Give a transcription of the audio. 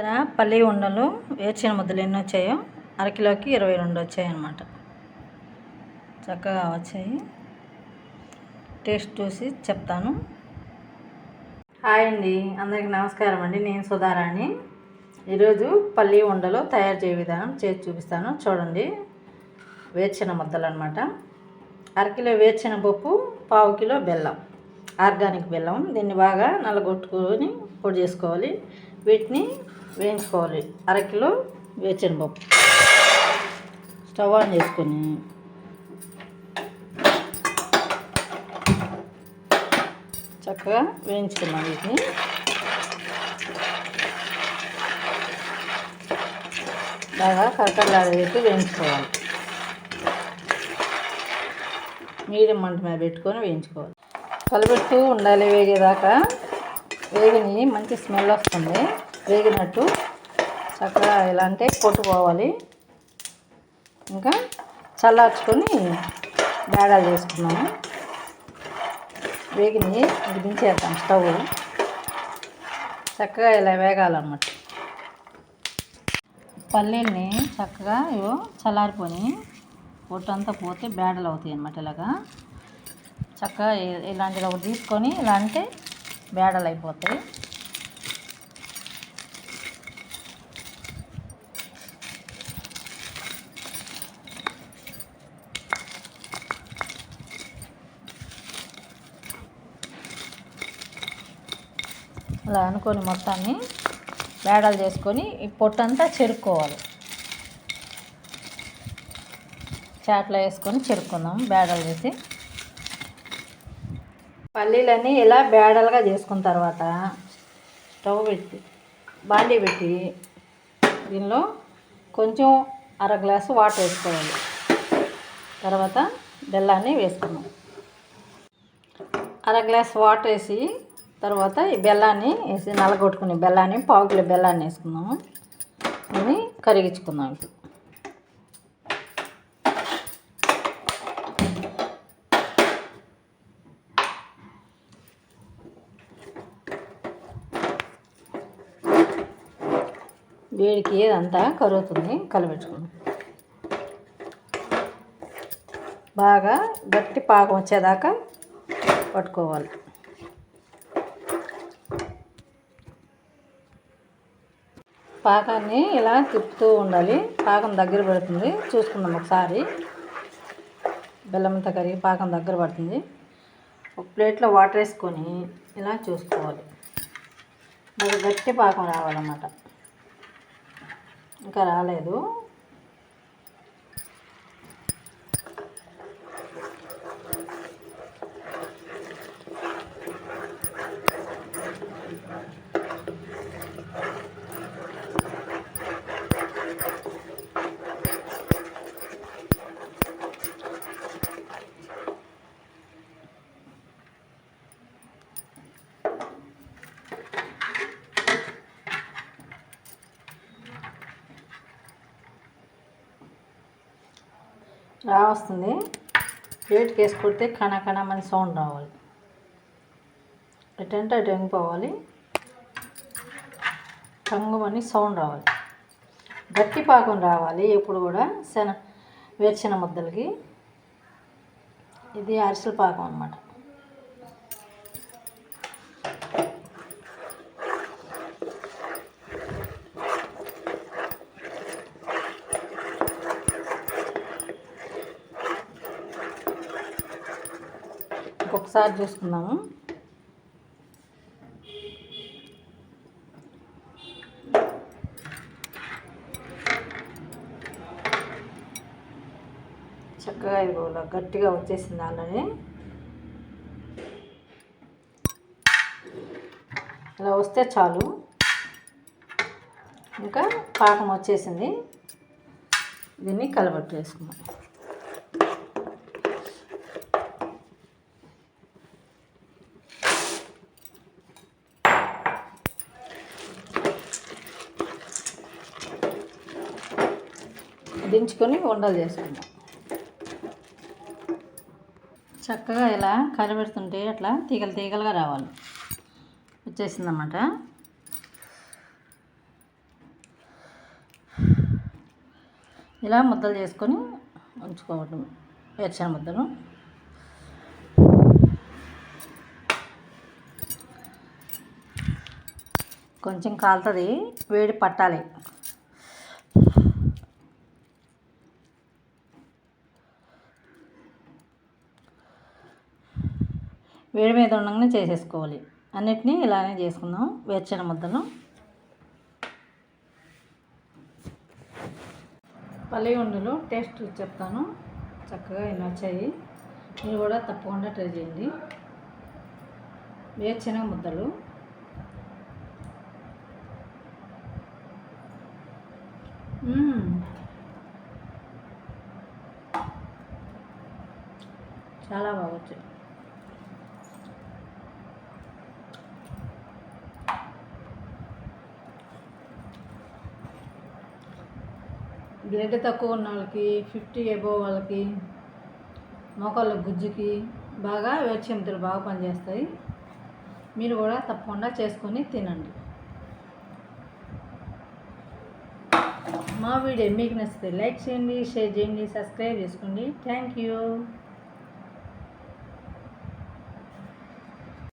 చూసారా పల్లి ఉండలు వేర్చిన ముద్దలు ఎన్ని వచ్చాయో అరకిలోకి ఇరవై రెండు వచ్చాయి అన్నమాట. చక్కగా వచ్చాయి. టేస్ట్ చూసి చెప్తాను. హాయ్ అండి. అందరికీ నమస్కారం అండి. నేను సుధారాణి. ఈరోజు పల్లి ఉండలు తయారు చేయ విధానం చేసి చూపిస్తాను. చూడండి. వేర్చిన ముద్దలు అనమాట అరకిలో వేర్చిన పప్పు పావు కిలో బెల్లం. ఆర్గానిక్ బెల్లం. దీన్ని బాగా నలగొట్టుకొని పొడి చేసుకోవాలి. వీటిని వేయించుకోవాలి. అరకిలో వేర్చిన పప్పు స్టవ్ ఆన్ చేసుకొని చక్కగా వేయించుకున్నాం వీటిని. బాగా కరకరలాడేట్టు వేయించుకోవాలి. మీడియం మంట మీద పెట్టుకొని వేయించుకోవాలి. కలబెడుతూ ఉండాలి వేగేదాకా. వేగిని మంచి స్మెల్ వస్తుంది. వేగినట్టు చక్కగా ఎలా అంటే కొట్టుకోవాలి. ఇంకా చల్లార్చుకొని బేడాలు చేసుకున్నాము. వేగిని ఇది దించేద్దాం స్టవ్. చక్కగా ఇలా వేగాలన్నమాట. పల్లీల్ని చక్కగా ఇవో చల్లారిపోయి పొట్టంతా పోతే బేడలు అవుతాయి అన్నమాట ఇలాగా. చక్కగా ఇలాంటిది ఒకటి తీసుకొని ఇలా అంటే బేడలు అయిపోతాయి అలా అనుకొని మొత్తాన్ని బేడలు చేసుకొని ఈ పొట్టంతా చెరుక్కోవాలి. చాట్లో వేసుకొని చెరుక్కుందాం బేడలు చేసి పల్లీలన్నీ ఇలా బేడలుగా చేసుకున్న తర్వాత స్టవ్ పెట్టి బాండీ పెట్టి దీనిలో కొంచెం అర గ్లాసు వాటర్ వేసుకోవాలి. తర్వాత బెల్లాన్ని వేసుకున్నాం అర గ్లాస్ వాటర్ వేసి తర్వాత ఈ బెల్లాన్ని వేసి నలగొట్టుకుని బెల్లాన్ని పావు కిలో బెల్లాన్ని వేసుకున్నాము దీన్ని కరిగించుకుందాం ఇప్పుడు. వేడికి ఇదంతా కరుగుతుంది కలబెట్టుకున్నాం బాగా గట్టి పాకం వచ్చేదాకా పట్టుకోవాలి. పాకాన్ని ఇలా తిప్పుతూ ఉండాలి. పాకం దగ్గర పడుతుంది. చూసుకుందాం ఒకసారి. బెల్లమంతా కరిగి పాకం దగ్గర పడుతుంది. ఒక ప్లేట్లో వాటర్ వేసుకొని ఇలా చూసుకోవాలి. బాగా గట్టి పాకం రావాలన్నమాట. ఇంకా రాలేదు. రా వస్తుంది ప్లేట్కి వేసి కొడితే కణ కణమని సౌండ్ రావాలి. ఎటంటే అటు ఎంగిపోవాలి. కంగుమని సౌండ్ రావాలి. గట్టి పాకం రావాలి. ఎప్పుడు కూడా శన వేర్చిన ముద్దలకి. ఇది అరిసెల పాకం అన్నమాట. ఒకసారి చూసుకుందాము. చక్కగా ఇది ఇలా గట్టిగా వచ్చేసింది ఆల్రెడీ ఇలా వస్తే చాలు. ఇంకా పాకం వచ్చేసింది. దీన్ని కలబట్టు దించుకొని ఉండలు చేసుకుందాం చక్కగా ఇలా కలబెడుతుంటే అట్లా తీగలు తీగలుగా రావాలి. వచ్చేసిందన్నమాట. ఇలా ముద్దలు చేసుకొని ఉంచుకోవటం. వేర్చిన ముద్దలు కొంచెం కాలుతుంది వేడి పట్టాలి. వేడి మీద ఉండగానే చేసేసుకోవాలి. అన్నిటినీ ఇలానే చేసుకుందాం. వేరుశనగ ముద్దలు. పల్లి ఉండలు టేస్ట్ చెప్తాను. చక్కగా ఇన్ని వచ్చాయి. మీరు కూడా తప్పకుండా ట్రై చేయండి. వేరుశనగ ముద్దలు. చాలా బాగా వచ్చాయి. బ్లడ్ తక్కువ ఉన్న వాళ్ళకి ఫిఫ్టీ ఎబో వాళ్ళకి మోకాళ్ళ గుజ్జుకి బాగా వేరుచెంతులు బాగా పనిచేస్తాయి. మీరు కూడా తప్పకుండా చేసుకొని తినండి. మా వీడియో మీకు నచ్చితే లైక్ చేయండి షేర్ చేయండి సబ్స్క్రైబ్ చేసుకోండి. Thank you.